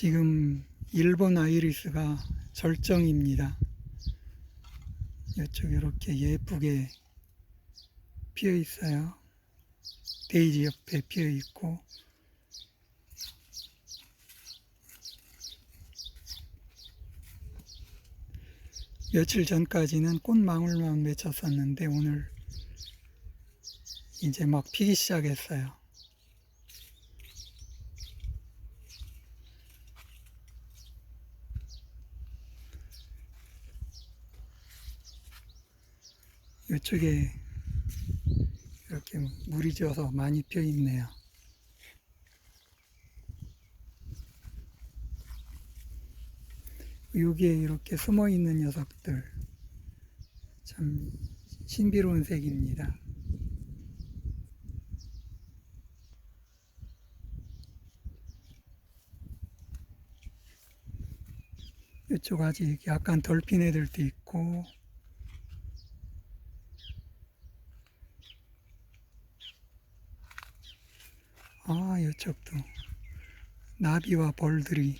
지금 일본 아이리스가 절정입니다. 이쪽 이렇게 예쁘게 피어 있어요. 데이지 옆에 피어 있고 며칠 전까지는 꽃망울만 맺혔었는데 오늘 이제 막 피기 시작했어요. 이쪽에 이렇게 물이 져서 많이 피어 있네요. 여기에 이렇게 숨어 있는 녀석들 참 신비로운 색입니다. 이쪽 아직 약간 덜 핀 애들도 있고 아 이쪽도 나비와 벌들이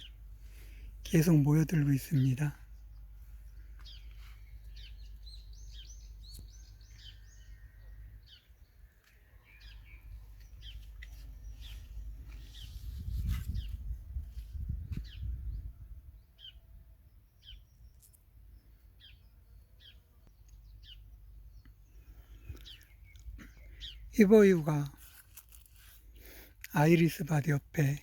계속 모여들고 있습니다. 히버유가 아이리스 밭 옆에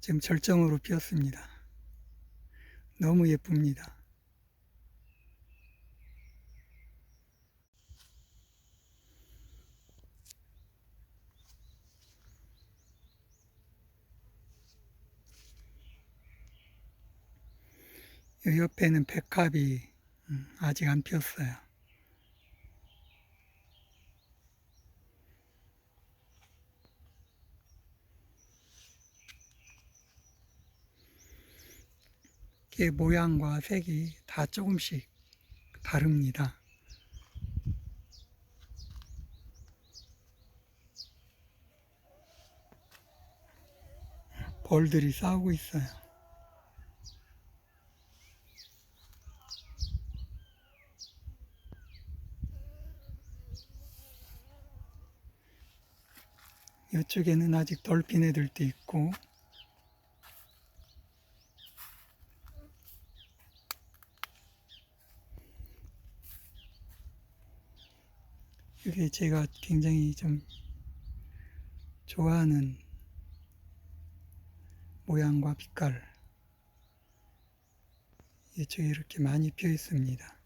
지금 절정으로 피었습니다. 너무 예쁩니다. 이 옆에는 백합이 음, 아직 안 피었어요. 모양과 색이 다 조금씩 다릅니다. 벌들이 싸우고 있어요. 이쪽에는 아직 덜핀 애들도 있고 이게 제가 굉장히 좀 좋아하는 모양과 빛깔 이쪽에 이렇게 많이 피어 있습니다.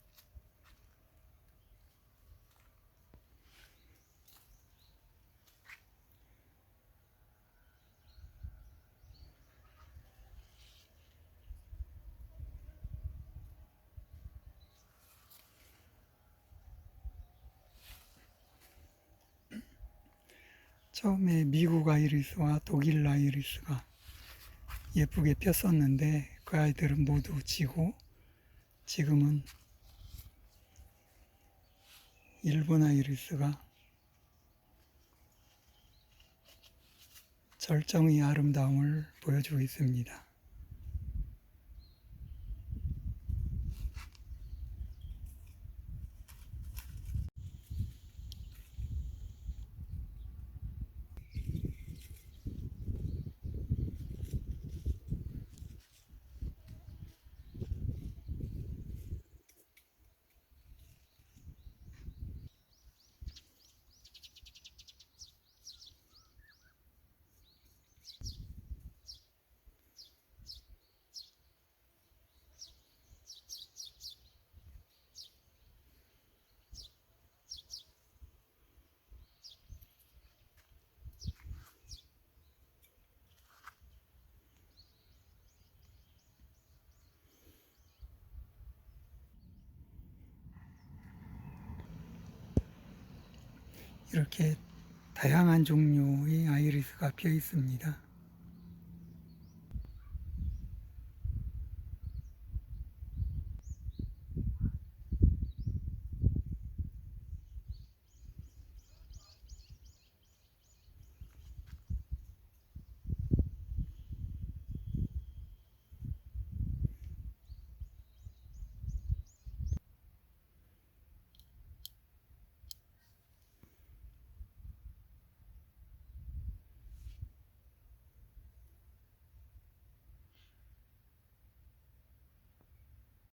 처음에 미국 아이리스와 독일 아이리스가 예쁘게 폈었는데 그 아이들은 모두 지고 지금은 일본 아이리스가 절정의 아름다움을 보여주고 있습니다. 이렇게 다양한 종류의 아이리스가 피어 있습니다.